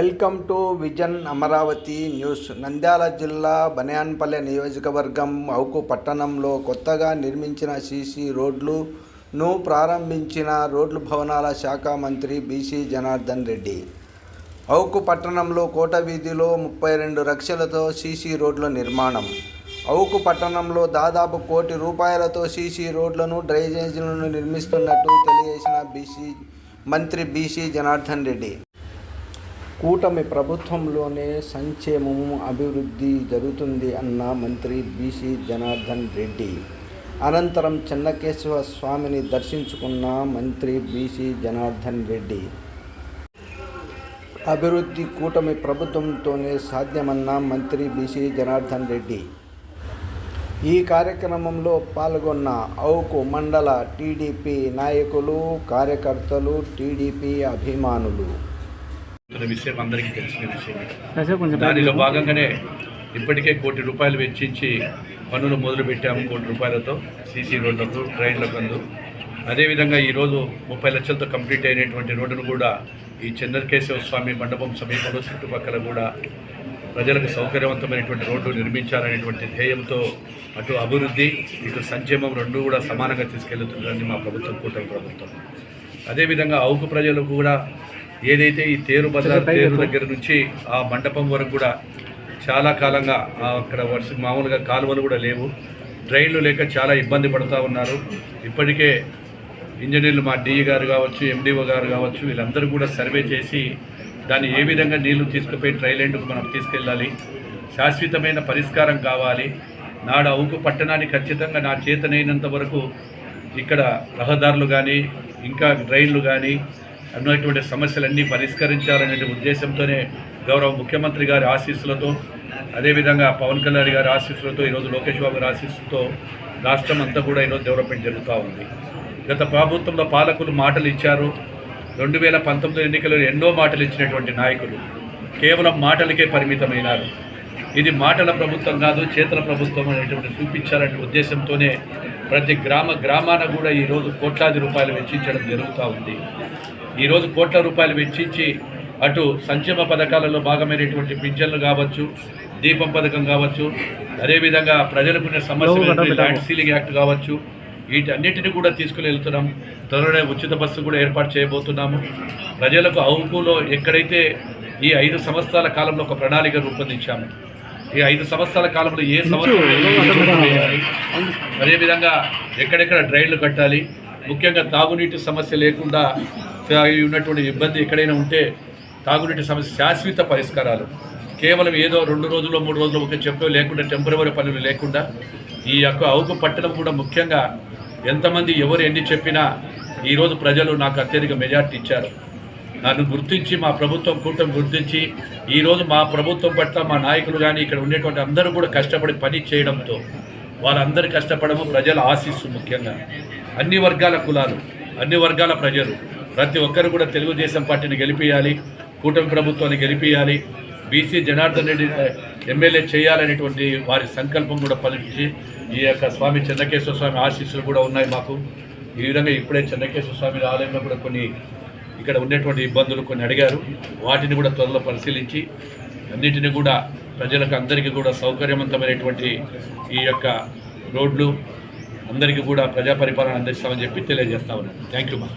Welcome to vision Amaravati news. Nandyal జిల్లా బనియాన్పల్లె నియోజకవర్గం అవుకు పట్టణంలో కొత్తగా నిర్మించిన సీసీ రోడ్లును ప్రారంభించిన రోడ్లు భవనాల శాఖ మంత్రి బీసీ జనార్దన్ రెడ్డి. అవుకు పట్టణంలో కోట వీధిలో ముప్పై రెండు లక్షలతో సీసీ రోడ్ల నిర్మాణం. అవుకు పట్టణంలో దాదాపు కోటి రూపాయలతో సీసీ రోడ్లను డ్రైనేజీలను నిర్మిస్తున్నట్టు తెలియజేసిన బీసీ మంత్రి బీసీ జనార్దన్ రెడ్డి. కూటమి ప్రభుత్వంలోనే సంక్షేమము అభివృద్ధి జరుగుతుంది అన్న మంత్రి బీసీ జనార్దన్ రెడ్డి. అనంతరం చెన్నకేశవ స్వామిని దర్శించుకున్న మంత్రి బీసీ జనార్దన్ రెడ్డి. అభివృద్ధి కూటమి ప్రభుత్వంతోనే సాధ్యమన్న మంత్రి బీసీ జనార్దన్ రెడ్డి. ఈ కార్యక్రమంలో పాల్గొన్న ఔకు మండల టీడీపీ నాయకులు కార్యకర్తలు టీడీపీ అభిమానులు. విషయం అందరికీ తెలిసిన కొంచెం దానిలో భాగంగానే ఇప్పటికే కోటి రూపాయలు వెచ్చించి పనులు మొదలు పెట్టాము కోటి రూపాయలతో సీసీ రోడ్లకు ట్రైన్లకు అందు అదేవిధంగా ఈరోజు ముప్పై లక్షలతో కంప్లీట్ అయినటువంటి రోడ్డును కూడా ఈ చంద్రకేశవ స్వామి మండపం సమీపంలో చుట్టుపక్కల కూడా ప్రజలకు సౌకర్యవంతమైనటువంటి రోడ్డు నిర్మించాలనేటువంటి ధ్యేయంతో అటు అభివృద్ధి ఇటు సంక్షేమం రెండు కూడా సమానంగా తీసుకెళ్తుందని మా ప్రభుత్వం కూటమి ప్రభుత్వం. అదేవిధంగా అవుకు ప్రజలకు కూడా ఏదైతే ఈ తేరు బజార్ తేరు దగ్గర నుంచి ఆ మండపం వరకు కూడా చాలా కాలంగా అక్కడ వర్ష మామూలుగా కాలువలు కూడా లేవు. ట్రైన్లు లేక చాలా ఇబ్బంది పడుతూ ఉన్నారు. ఇప్పటికే ఇంజనీర్లు మా డిఈ గారు కావచ్చు ఎండిఓ గారు కావచ్చు వీళ్ళందరూ కూడా సర్వే చేసి దాన్ని ఏ విధంగా నీళ్ళు తీసుకుపోయి ట్రైలెండ్కు మనం తీసుకెళ్ళాలి శాశ్వతమైన పరిష్కారం కావాలి నాడు అవుకు పట్టణానికి ఖచ్చితంగా నా చేతనైనంత వరకు ఇక్కడ రహదారులు కానీ ఇంకా రైళ్ళు కానీ అన్నటువంటి సమస్యలన్నీ పరిష్కరించాలనే ఉద్దేశంతోనే గౌరవ ముఖ్యమంత్రి గారి ఆశీస్సులతో అదేవిధంగా పవన్ కళ్యాణ్ గారి ఆశీస్సులతో ఈరోజు లోకేష్ బాబు గారి ఆశీస్సులతో రాష్ట్రం అంతా కూడా ఈరోజు డెవలప్మెంట్ జరుగుతూ ఉంది. గత ప్రభుత్వంలో పాలకులు మాటలు ఇచ్చారు. రెండు వేల పంతొమ్మిది ఎన్నికల్లో ఎన్నో మాటలు ఇచ్చినటువంటి నాయకులు. కేవలం మాటలకే పరిమితమైనారు. ఇది మాటల ప్రభుత్వం కాదు చేతల ప్రభుత్వం అనేటువంటి చూపించాలనే ఉద్దేశంతోనే ప్రతి గ్రామ గ్రామాన కూడా ఈరోజు కోట్లాది రూపాయలు వెచ్చించడం జరుగుతూ ఉంది. ఈరోజు కోట్ల రూపాయలు వెచ్చించి అటు సంక్షేమ పథకాలలో భాగమైనటువంటి పింఛన్లు కావచ్చు దీపం పథకం కావచ్చు అదేవిధంగా ప్రజలకు ఉన్న సమస్యలు ల్యాండ్ సీలింగ్ యాక్ట్ కావచ్చు వీటన్నిటిని కూడా తీసుకుని వెళ్తున్నాం. త్వరలోనే ఉచిత బస్సు కూడా ఏర్పాటు చేయబోతున్నాము. ప్రజలకు అవుకులో ఎక్కడైతే ఈ ఐదు సంవత్సరాల కాలంలో ఒక ప్రణాళిక రూపొందించాము ఈ ఐదు సంవత్సరాల కాలంలో ఏ సంవత్సరం అదేవిధంగా ఎక్కడెక్కడ డ్రైన్లు కట్టాలి? ముఖ్యంగా తాగునీటి సమస్య లేకుండా ఉన్నటువంటి ఇబ్బంది ఎక్కడైనా ఉంటే తాగునీటి సమస్య శాశ్వత పరిష్కారాలు. కేవలం ఏదో రెండు రోజులు మూడు రోజులు ఒక చెప్పు లేకుండా టెంపరవరీ పనులు లేకుండా ఈ యొక్క అవుకు పట్టణం కూడా ముఖ్యంగా ఎంతమంది ఎవరు ఎన్ని చెప్పినా ఈరోజు ప్రజలు నాకు అత్యధిక మెజార్టీ ఇచ్చారు. నన్ను గుర్తించి మా ప్రభుత్వం కూటమి గుర్తించి ఈరోజు మా ప్రభుత్వం పట్ల మా నాయకులు కానీ ఇక్కడ ఉండేటువంటి అందరూ కూడా కష్టపడి పని చేయడంతో వాళ్ళందరూ కష్టపడము ప్రజల ఆశీస్సు ముఖ్యంగా. అన్ని వర్గాల కులాలు అన్ని వర్గాల ప్రజలు ప్రతి ఒక్కరు కూడా తెలుగుదేశం పార్టీని గెలిపించాలి కూటమి ప్రభుత్వాన్ని గెలిపించాలి బీసీ జనార్దన్ రెడ్డి ఎమ్మెల్యే చేయాలనేటువంటి వారి సంకల్పం కూడా పలికి ఈ యొక్క స్వామి చెన్నకేశ్వర స్వామి ఆశీస్సులు కూడా ఉన్నాయి మాకు. ఈ విధంగా ఇప్పుడే చెన్నకేశ్వర స్వామి ఆలయంలో కూడా కొన్ని ఇక్కడ ఉండేటువంటి ఇబ్బందులు కొన్ని అడిగారు. వాటిని కూడా త్వరలో పరిశీలించి అన్నిటిని కూడా ప్రజలకు అందరికీ కూడా సౌకర్యవంతమైనటువంటి ఈ యొక్క రోడ్లు అందరికీ కూడా ప్రజా పరిపాలన అందిస్తామని చెప్పి తెలియజేస్తా ఉన్నాను. థ్యాంక్ యూ మా